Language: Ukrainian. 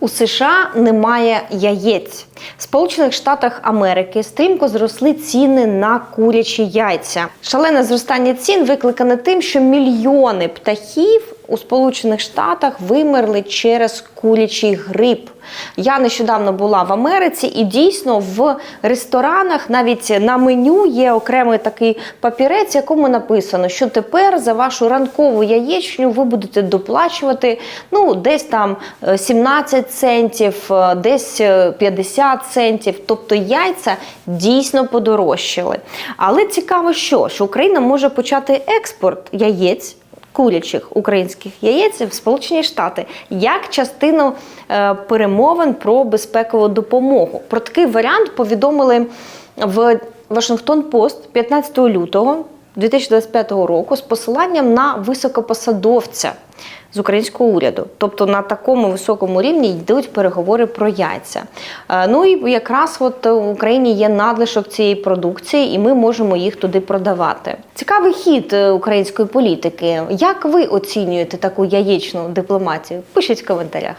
У США немає яєць. В Сполучених Штатах Америки стрімко зросли ціни на курячі яйця. Шалене зростання цін викликане тим, що мільйони птахів у Сполучених Штатах вимерли через курячий грип. Я нещодавно була в Америці, і дійсно в ресторанах навіть на меню є окремий такий папірець, якому написано, що тепер за вашу ранкову яєчню ви будете доплачувати ну десь там е, 17 центів, е, десь е, 50 центів. Тобто яйця дійсно подорожчали. Але цікаво, що, що Україна може почати експорт яєць курячих українських яєць в Сполучені Штати як частину е, перемовин про безпекову допомогу. Про такий варіант повідомили в Вашингтон Пост 15 лютого 2025 року з посиланням на високопосадовця з українського уряду. Тобто на такому високому рівні йдуть переговори про яйця. Е, Ну і якраз от в Україні є надлишок цієї продукції, і ми можемо їх туди продавати. Цікавий хід е, української політики. Як ви оцінюєте таку яєчну дипломатію? Пишіть в коментарях.